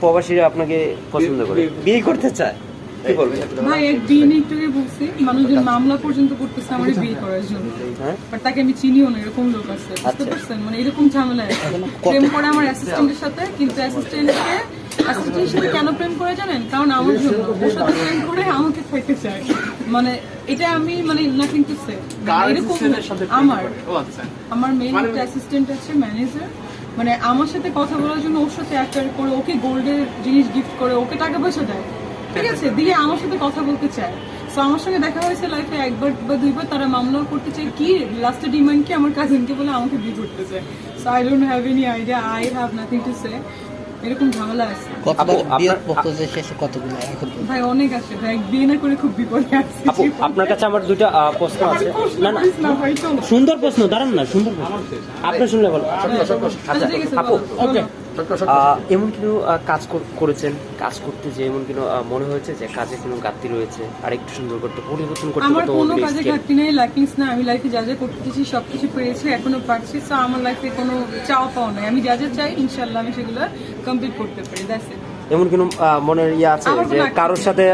প্রবাসীরা আপনাকে পছন্দ করে। বিয়ে করতে চায়। ভাই এক একটু বলছি। মানুষজন মামলা পর্যন্ত করতেছে আমার বিয়ে করার জন্য। হ্যাঁ? বাট তাকে আমি চিনিও না এরকম লোক আছে। বুঝতে আচ্ছা। পারছেন? মানে এরকম ঝামেলা প্রেম করে আমার অ্যাসিস্ট্যান্টের সাথে কিন্তু অ্যাসিস্ট্যান্টকে অ্যাসিস্ট্যান্টের সাথে কেন প্রেম করে জানেন? কারণ আমার জন্য। ওর সাথে প্রেম করে আমাকে খাইতে চায়। মানে এটা আমি মানে নাথিং টু সে এরকম আমার। আমার মেইন একটা অ্যাসিস্ট্যান্ট আছে ম্যানেজার মানে আমার সাথে কথা বলার জন্য ওর সাথে অ্যাক্টার করে ওকে গোল্ডের জিনিস গিফট করে ওকে টাকা পয়সা দেয়। ঠিক আছে? দিয়ে আমার সাথে কথা বলতে চায়। তো আমার সঙ্গে দেখা হয়েছে লাইফে একবার বা দুইবার তারা মামলা করতে চায়। কি? লাস্টে ডিমান্ড কি? আমার কাজিনকে বলে আমাকে বিয়ে করতে চায়। So I don't have any idea I have nothing to say এরকম ঝামেলা আছে। কতবার বিয়ের প্রপোজাল শেষে কতগুলো এখন ভাই অনেক আছে ভাই বিয়ে না করে খুব বিপদে আছে। আপু আপনার কাছে আমার দুটো প্রশ্ন আছে। না না। সুন্দর প্রশ্ন দাঁড়ান না সুন্দর প্রশ্ন। আপনি শুনলে বলো। আচ্ছা আপু ওকে। এমন কাজ করেছেন? কাজ করতে যে এমন কোনো মনে হয়েছে যে কাজে কোনো ঘাটতি রয়েছে? আর একটু সুন্দর করতে পরিবর্তন করতে আমার কোনো কাজে ঘাটতি নেই ল্যাকিংস না আমি লাইফে যা যা করতেছি সবকিছু পেয়েছি এখনও পারছি সো আমার লাইফে কোনো চাওয়া পাওয়া নাই। আমি যা যা চাই ইনশাল্লাহ আমি সেগুলো কমপ্লিট করতে পারি দ্যাটস ইট এমন কোনো মনের ইয়ে আছে যে কারোর সাথে